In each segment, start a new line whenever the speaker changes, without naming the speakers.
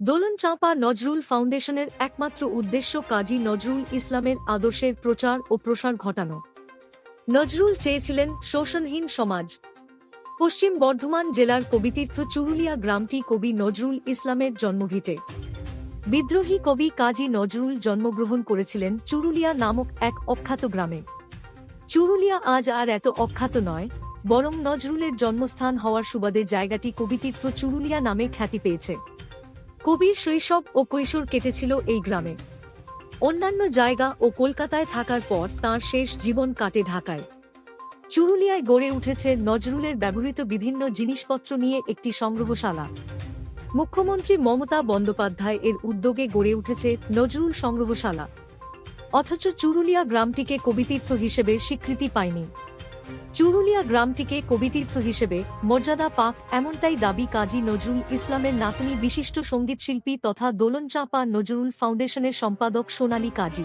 দোলন চাঁপা নজরুল ফাউন্ডেশনের একমাত্র উদ্দেশ্য কাজী নজরুল ইসলামের আদর্শের প্রচার ও প্রসার ঘটানো। নজরুল চেয়েছিলেন শোষণহীন সমাজ। পশ্চিম বর্ধমান জেলার কবিতীর্থ চুরুলিয়া গ্রামটি কবি নজরুল ইসলামের জন্মভিটে বিদ্রোহী কবি কাজী নজরুল জন্মগ্রহণ করেছিলেন চুরুলিয়া নামক এক অখ্যাত গ্রামে। চুরুলিয়া আজ আর এত অখ্যাত নয়, বরং নজরুলের জন্মস্থান হওয়ার সুবাদে জায়গাটি কবিতীর্থ চুরুলিয়া নামে খ্যাতি পেয়েছে। কবির শৈশব ও কৈশোর কেটেছিল এই গ্রামে। অন্যান্য জায়গা ও কলকাতায় থাকার পর তার শেষ জীবন কাটে ঢাকায়। চুরুলিয়ায় গড়ে উঠেছে নজরুলের ব্যবহৃত বিভিন্ন জিনিসপত্র নিয়ে একটি সংগ্রহশালা। মুখ্যমন্ত্রী মমতা বন্দ্যোপাধ্যায় এর উদ্যোগে গড়ে উঠেছে নজরুল সংগ্রহশালা। অথচ চুরুলিয়া গ্রামটিকে কবিতীর্থ হিসেবে স্বীকৃতি পায়নি। চুরুলিয়া গ্রামটিকে কবিতীর্থ হিসেবে মর্যাদা পাক এমনটাই দাবি কাজী নজরুল ইসলামের নাতনি বিশিষ্ট সঙ্গীতশিল্পী তথা দোলনচাঁপা নজরুল ফাউন্ডেশনের সম্পাদক সোনালী কাজী।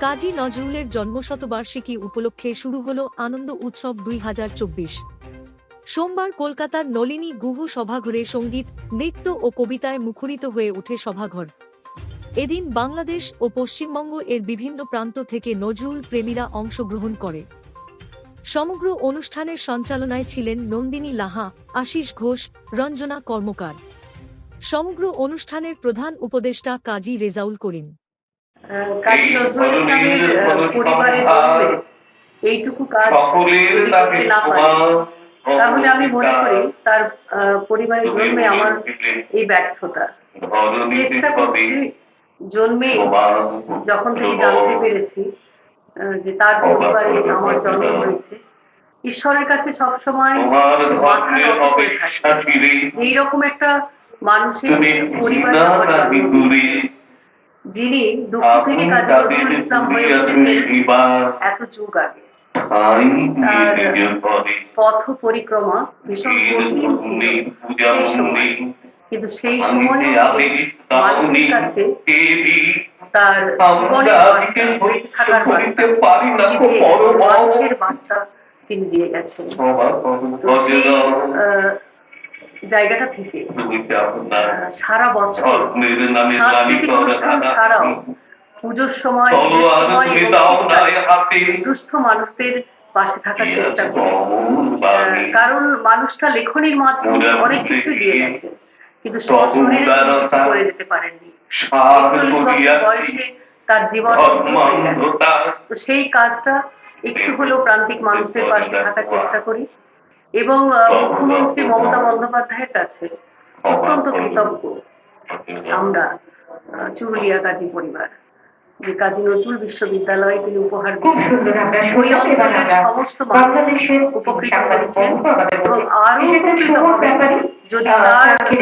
কাজী নজরুলের জন্মশতবার্ষিকী উপলক্ষে শুরু হল আনন্দ উৎসব দুই হাজার চব্বিশ। সোমবার কলকাতার নলিনী গুহ সভাঘরে সংগীত, নৃত্য ও কবিতায় মুখরিত হয়ে ওঠে সভাঘর। এদিন বাংলাদেশ ও পশ্চিমবঙ্গ এর বিভিন্ন প্রান্ত থেকে নজরুল প্রেমীরা অংশগ্রহণ করে। সমগ্র অনুষ্ঠানের সঞ্চালনায় ছিলেন নন্দিনী লাহা আশিস ঘোষ রঞ্জনা কর্মকার। সমগ্র অনুষ্ঠানের প্রধান উপদেষ্টা কাজী রেজাউল করিম।
এইটুকু কাজ তাহলে আমি মনে করি তার আহ, পরিবারের জন্মে আমার এই ব্যর্থতা। চেষ্টা করছি জন্মে যখন থেকে জানতে পেরেছি যে তার পরিবারে আমার জন্ম হয়েছে। ঈশ্বরের কাছে সবসময় থাকি।
ছিলি।
এইরকম একটা মানুষের পরিবারে যিনি দুঃখ থেকে কাজী ইসলাম হয়ে
সেবা
এত যুগ আগে। পথ পরিক্রমা ভীষণ কঠিন ছিল। কিন্তু সেই সময়। মানুষের কাছে তার জীবনের থাকার মানুষের বার্তা তিনি দিয়ে গেছেন। জায়গাটা থেকে। সারা বছর ছাড়াও পুজোর সময় দুস্থ মানুষদের পাশে থাকার চেষ্টা করি। কারণ মানুষটা লেখনির মাধ্যমে অনেক কিছু দিয়ে গেছে। কিন্তু সশরীরে করে যেতে পারেননি। তার জীবন। তো সেই কাজটা একটু হলেও প্রান্তিক মানুষদের পাশে থাকার চেষ্টা করি। এবং মুখ্যমন্ত্রী মমতা বন্দ্যোপাধ্যায়ের কাছে অত্যন্ত কৃতজ্ঞ। আমরা চুরুলিয়া কাজী পরিবার যে কাজী নজরুল বিশ্ববিদ্যালয় তিনি উপহার সমস্ত
বাংলাদেশের
উপকৃত হয়েছেন। এবং
আরও
যদি তার
তাকে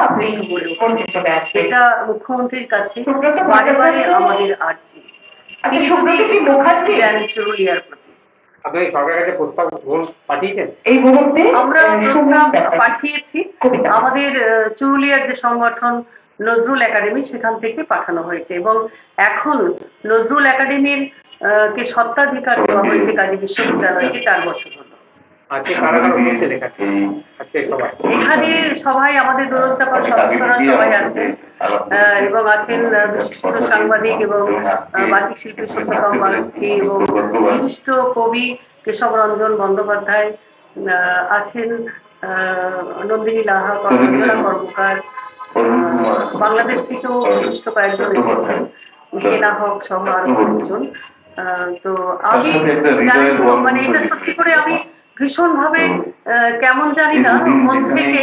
আপনি
গড়ে উঠবে।
মঞ্চে চলে আসবেন
এটা মুখ্যমন্ত্রীর কাছে বারে বারে আমাদের আর্জি।
আচ্ছা,
চুরুলিয়ার প্রতি
আপনি সরকারের কাছে প্রস্তাব পাঠিয়েছেন?
এই মুহূর্তে
আমরা প্রস্তাব পাঠিয়েছি। আমাদের চুরুলিয়ার যে সংগঠন নজরুল একাডেমি সেখান থেকে পাঠানো হয়েছে। এবং এখন নজরুল একাডেমির আহ, কে সত্ত্বাধিকার দেওয়া হয়েছে কাজী বিশ্ববিদ্যালয়কে চার বছর
আজকে এখানে? আজকে সবাই।
এখানে সবাই আমাদের দোলনচাপার সদস্যরা সবাই আছেন। আহ, এবং আছেন বিশিষ্ট সাংবাদিক এবং বাচিক শিল্পী সত্যকাম বাগচি এবং বিশিষ্ট কবি কেশব রঞ্জন বন্দ্যোপাধ্যায় আহ, আছেন আহ, নন্দিনী লাহা রঞ্জনা কর্মকার বাংলাদেশ থেকেও বিশিষ্ট কয়েকজন এসেছেন। জেনা হক সহ আরও কয়েকজন। আহ, তো আমি জানি মানে এটা সত্যি করে আমি ভীষণ ভাবে কেমন জানি না মন থেকে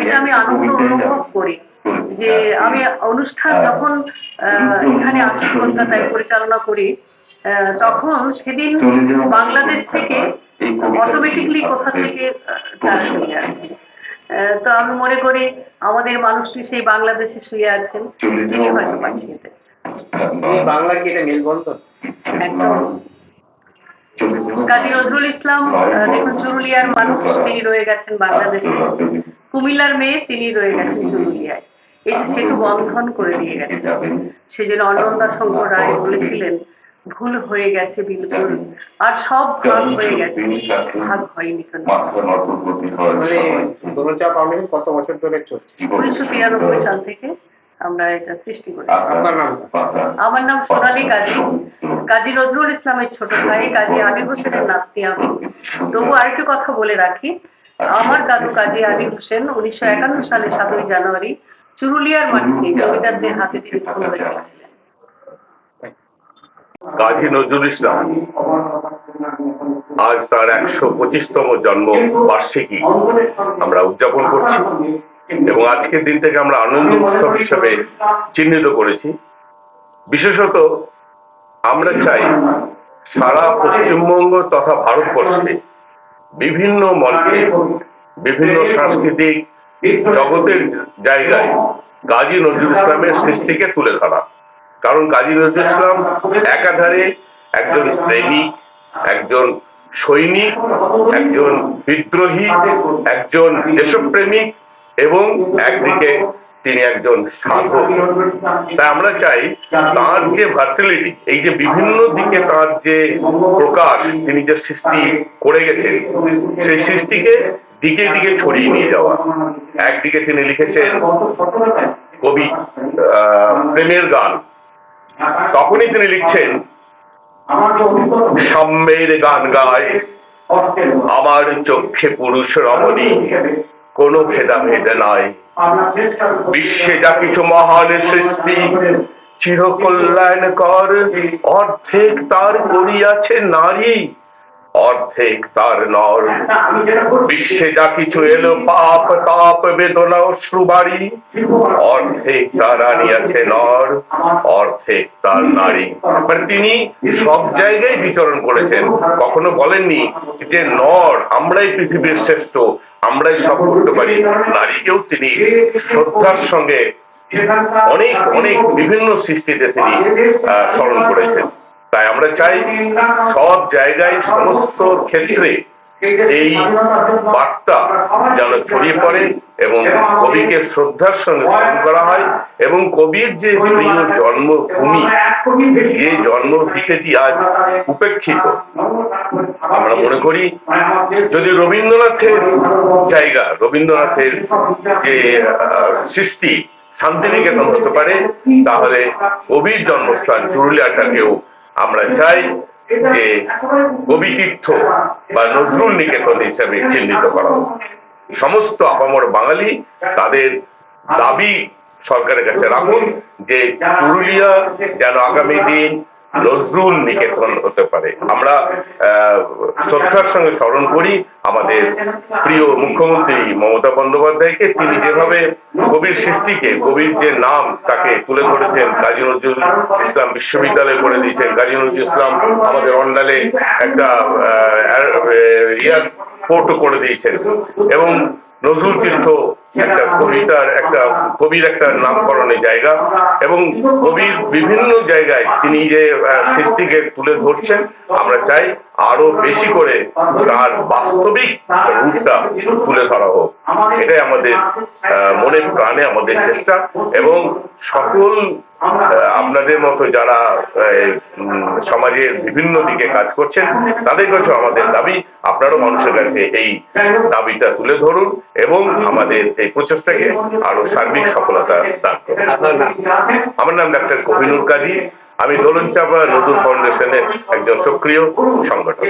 এটা আমি আনন্দ অনুভব করি। যে আমি অনুষ্ঠান যখন এখানে আসি কলকাতায় পরিচালনা করি তখন সেদিন বাংলাদেশ থেকে অটোমেটিকলি কোথা থেকে তারা আসে। আহ, তো আমি মনে করি আমাদের মানুষটি সেই বাংলাদেশে শুয়ে আছেন তিনি হয়তো পাঠিয়ে দেন
বাংলা কি এটা মেলবন্ধন?
একদম। কাজী নজরুল ইসলাম দেখুন চুরুলিয়ার মানুষ তিনি রয়ে গেছেন বাংলাদেশে। কুমিল্লার মেয়ে তিনি রয়ে গেছেন চুরুলিয়ায়। এই যে সেতু বন্ধন করে দিয়ে গেছেন সেজন্য অন্নদা শঙ্কর রায় বলেছিলেন ভুল হয়ে গেছে বিলকুল আর সব ভাগ হয়ে গেছে। ভাগ হয়নি কোনো।
কত বছর ধরে চলছে।
উনিশশো তিরানব্বই সাল থেকে আমরা এটা সৃষ্টি করি। আমার নাম সোনালী কাজী। কাজী নজরুল ইসলামের ছোট ভাই কাজী আলী হোসেনের নাতনি আমি। তবু আরেকটু কথা বলে রাখি। আমার দাদু কাজী আলী হোসেন উনিশশো একান্ন সালে সাতই জানুয়ারি চুরুলিয়ার মাটিতে জমিদারদের হাতে তিনি খুন হয়ে গেছিলেন।
কাজী নজরুল ইসলাম আজ তার একশো পঁচিশতম জন্ম বার্ষিকী আমরা উদযাপন করছি। এবং আজকের দিনটাকে আমরা আনন্দ উৎসব হিসেবে চিহ্নিত করেছি। বিশেষত আমরা চাই সারা পশ্চিমবঙ্গ তথা ভারতবর্ষে বিভিন্ন মঞ্চে, বিভিন্ন সাংস্কৃতিক জগতের জায়গায় গাজী নজরুল ইসলামের সৃষ্টিকে তুলে ধরা। কারণ কাজী নজরুল ইসলাম একাধারে একজন প্রেমিক, একজন সৈনিক, একজন বিদ্রোহী, একজন দেশপ্রেমিক এবং একদিকে তিনি একজন সাধক। তাই আমরা চাই তার যে ভার্সিলিটি এই যে বিভিন্ন দিকে তার যে প্রকাশ তিনি যে সৃষ্টি করে গেছেন, সেই সৃষ্টিকে দিকে দিকে ছড়িয়ে নিয়ে যাওয়া। একদিকে তিনি লিখেছেন কবি প্রেমের গান। তখনই তিনি লিখছেন, সাম্যের গান গায়, আমার চক্ষে পুরুষ রমণী। কোনো ভেদাভেদ নাই। বিশ্বে যা কিছু মহান সৃষ্টি চিরকল্যাণ কর অর্ধেক তার করিয়াছে নারী অর্ধেক তার নর। বিশ্বে যা কিছু এলো পাপ তাপ বেদনা অশ্রুবাড়ি অর্ধেক তার আনিয়াছে নর অর্ধেক তার নারী। মানে তিনি সব জায়গায় বিচরণ করেছেন। কখনো বলেননি যে নর আমরাই পৃথিবীর শ্রেষ্ঠ। আমরাই সব করতে পারি। নারীকেও তিনি শ্রদ্ধার সঙ্গে অনেক অনেক বিভিন্ন সৃষ্টিতে তিনি স্মরণ করেছেন। তাই আমরা চাই সব জায়গায় সমস্ত ক্ষেত্রে এই বার্তা যেন ছড়িয়ে পড়ে এবং কবিকে শ্রদ্ধার সঙ্গে স্মরণ করা হয় এবং কবির যে প্রিয় জন্মভূমি, যে জন্মভিটেটি আজ উপেক্ষিত, আমরা মনে করি যদি রবীন্দ্রনাথের জায়গা, রবীন্দ্রনাথের যে সৃষ্টি শান্তিনিকেতন হতে পারে, তাহলে কবির জন্মস্থান চুরুলিয়াটাকেও আমরা চাই। যে কবিতীর্থ বা নজরুল নিকেতন হিসেবে চিহ্নিত করা হোক। সমস্ত আপামর বাঙালি তাদের দাবি সরকারের কাছে রাখুন যে পুরুলিয়া যেন আগামী দিন নজরুল নিকেতন হতে পারে। আমরা শ্রদ্ধার সঙ্গে স্মরণ করি আমাদের প্রিয় মুখ্যমন্ত্রী মমতা বন্দ্যোপাধ্যায়কে। তিনি যেভাবে কবির সৃষ্টিকে, কবির যে নাম তাকে তুলে ধরেছেন কাজী নজরুল ইসলাম বিশ্ববিদ্যালয় করে দিয়েছেন। কাজী নজরুল ইসলাম আমাদের অন্ডালে একটা এয়ারপোর্টও করে দিয়েছেন। এবং নজরুল তীর্থ একটা কবিতার একটা কবির একটা নামকরণের জায়গা এবং কবির বিভিন্ন জায়গায় তিনি যে সৃষ্টিকে তুলে ধরছেন আমরা চাই আরও বেশি করে তার বাস্তবিক রূপটা তুলে ধরা হোক। এটাই আমাদের মনে প্রাণে আমাদের চেষ্টা এবং সকল আপনাদের মতো যারা সমাজের বিভিন্ন দিকে কাজ করছেন তাদের কাছে আমাদের দাবি আপনারও মানুষের কাছে এই দাবিটা তুলে ধরুন এবং আমাদের এই প্রচেষ্টাকে আরও সার্বিক সফলতা দান করুন। আমার নাম ডাক্তার কহিনুর কাজী। আমি দোলন চাপা নতুন ফাউন্ডেশনের একজন সক্রিয় সংগঠক।